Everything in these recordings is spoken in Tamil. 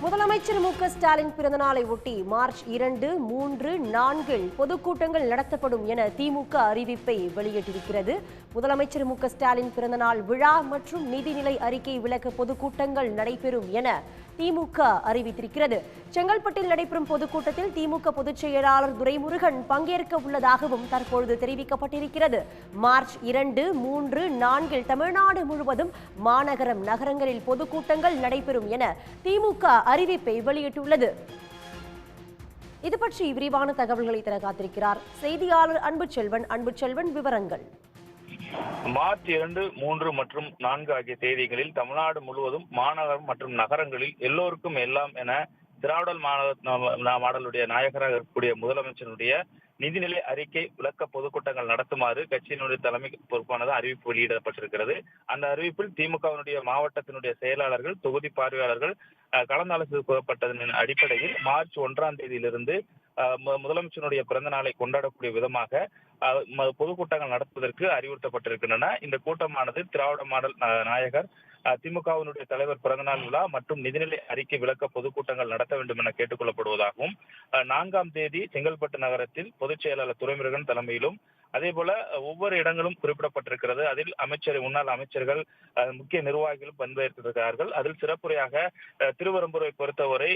முதலமைச்சர் மு க ஸ்டாலின் பிறந்தநாளை ஒட்டி மார்ச் இரண்டு மூன்று நான்கில் பொதுக்கூட்டங்கள் நடத்தப்படும் என திமுக அறிவிப்பை வெளியிட்டிருக்கிறது. முதலமைச்சர் மு க ஸ்டாலின் பிறந்தநாள் விழா மற்றும் நிதிநிலை அறிக்கை விளக்க பொதுக்கூட்டங்கள் நடைபெறும் என திமுக அறிவித்திருக்கிறது. செங்கல்பட்டில் நடைபெறும் பொதுக்கூட்டத்தில் திமுக பொதுச் செயலாளர் துரைமுருகன் பங்கேற்க உள்ளதாகவும் தற்பொழுது தெரிவிக்கப்பட்டிருக்கிறது. மார்ச் இரண்டு மூன்று நான்கில் தமிழ்நாடு முழுவதும் மாநகரம் நகரங்களில் பொதுக்கூட்டங்கள் நடைபெறும் என திமுக அறிவிப்பை வெளியிட்டுள்ளது. இது பற்றி விரிவான தகவல்களை தர காத்திருக்கிறார் செய்தியாளர் அன்பு செல்வன் அன்பு செல்வன் விவரங்கள். மார்ச் இரண்டு மூன்று மற்றும் நான்கு ஆகிய தேதிகளில் தமிழ்நாடு முழுவதும் மாநகரம் மற்றும் நகரங்களில் எல்லோருக்கும் எல்லாம் என திராவிடல் மாநகர மாடலுடைய நாயகராக இருக்கக்கூடிய முதலமைச்சருடைய நிதிநிலை அறிக்கை விளக்க பொதுக்கூட்டங்கள் நடத்துமாறு கட்சியினுடைய தலைமை பொறுப்பானது அறிவிப்பு வெளியிடப்பட்டிருக்கிறது. அந்த அறிவிப்பில் திமுகவினுடைய மாவட்டத்தினுடைய செயலாளர்கள் தொகுதி பார்வையாளர்கள் அஹ், கலந்தாலோசிக்கப்பட்டதன் அடிப்படையில் மார்ச் ஒன்றாம் தேதியிலிருந்து முதலமைச்சருடைய பிறந்த நாளை கொண்டாடக்கூடிய விதமாக பொதுக்கூட்டங்கள் நடத்துவதற்கு அறிவுறுத்தப்பட்டிருக்கின்றன. இந்த கூட்டமானது திராவிட மாடல் நாயகர் திமுகவினுடைய தலைவர் பிறந்தநாள் விழா மற்றும் நிதிநிலை அறிக்கை விளக்க பொதுக்கூட்டங்கள் நடத்த வேண்டும் என கேட்டுக் கொள்ளப்படுவதாகவும் நான்காம் தேதி செங்கல்பட்டு நகரத்தில் பொதுச் செயலாளர் துரைமுருகன் தலைமையிலும் அதே போல ஒவ்வொரு இடங்களும் குறிப்பிடப்பட்டிருக்கிறது. அதில் அமைச்சர் முன்னாள் அமைச்சர்கள் முக்கிய நிர்வாகிகளும் பங்கேற்றிருக்கிறார்கள் அதில் சிறப்புரையாக திருவரம்பூரை பொறுத்தவரை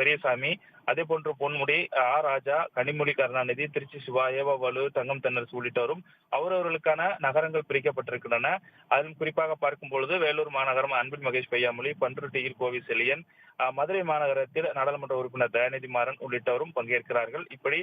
பெரியசாமி அதே போன்று பொன்முடி ஆ ராஜா கனிமொழி கருணாநிதி திருச்சி சிவா ஏவாவலு தங்கம் தென்னரசு உள்ளிட்டோரும் அவரவர்களுக்கான நகரங்கள் பிரிக்கப்பட்டிருக்கின்றன. அதில் குறிப்பாக பார்க்கும் பொழுது வேலூர் மாநகரம் அன்பில் மகேஷ் பையாமொழி பன்ருட்டியில் கோவி செலியன் மதுரை மாநகரத்தில் நாடாளுமன்ற உறுப்பினர் தயாநிதி மாறன் உள்ளிட்டோரும் பங்கேற்கிறார்கள். இப்படி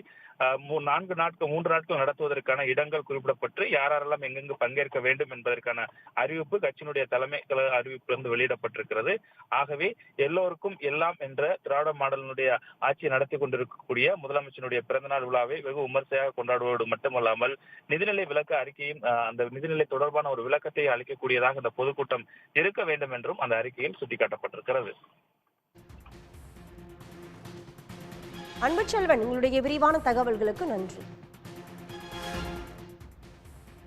நான்கு நாட்கள் மூன்று நாட்கள் நடத்துவதற்கான இடங்கள் குறிப்பிடப்பட்டு யாரெல்லாம் எங்கெங்கு பங்கேற்க வேண்டும் என்பதற்கான அறிவிப்பு கட்சியினுடைய தலைமை கழக அறிவிப்பிலிருந்து வெளியிடப்பட்டிருக்கிறது. ஆகவே எல்லோருக்கும் எல்லாம் என்ற திராவிட மாடலினுடைய ஆட்சி நடத்தி கொண்டிருக்கக்கூடிய முதலமைச்சருடைய பிறந்தநாள் விழாவை வெகு விமர்சையாக கொண்டாடுவதோடு மட்டுமல்லாமல் நிதிநிலை விளக்க அறிக்கையும் அந்த நிதிநிலை தொடர்பான ஒரு விளக்கத்தை அளிக்கக்கூடியதாக இந்த பொதுக்கூட்டம் இருக்க வேண்டும் என்றும் அந்த அறிக்கையில் சுட்டிக்காட்டப்பட்டிருக்கிறது. அன்பு செல்வன் உங்களுடைய விரிவான தகவல்களுக்கு நன்றி.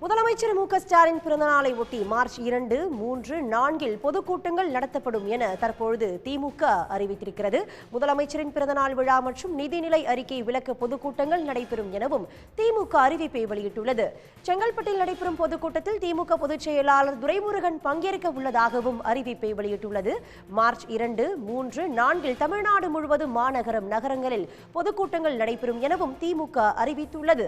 முதலமைச்சர் மு க ஸ்டாலின் பிறந்தநாளை ஒட்டி மார்ச் இரண்டு மூன்று நான்கில் பொதுக்கூட்டங்கள் நடத்தப்படும் என தற்பொழுது திமுக அறிவித்திருக்கிறது. முதலமைச்சரின் பிறந்தநாள் விழா மற்றும் நிதிநிலை அறிக்கை விளக்க பொதுக்கூட்டங்கள் நடைபெறும் எனவும் திமுக அறிவிப்பை வெளியிட்டுள்ளது. செங்கல்பட்டில் நடைபெறும் பொதுக்கூட்டத்தில் திமுக பொதுச் செயலாளர் துரைமுருகன் பங்கேற்க உள்ளதாகவும் அறிவிப்பை வெளியிட்டுள்ளது. மார்ச் இரண்டு மூன்று நான்கில் தமிழ்நாடு முழுவதும் மாநகரம் நகரங்களில் பொதுக்கூட்டங்கள் நடைபெறும் எனவும் திமுக அறிவித்துள்ளது.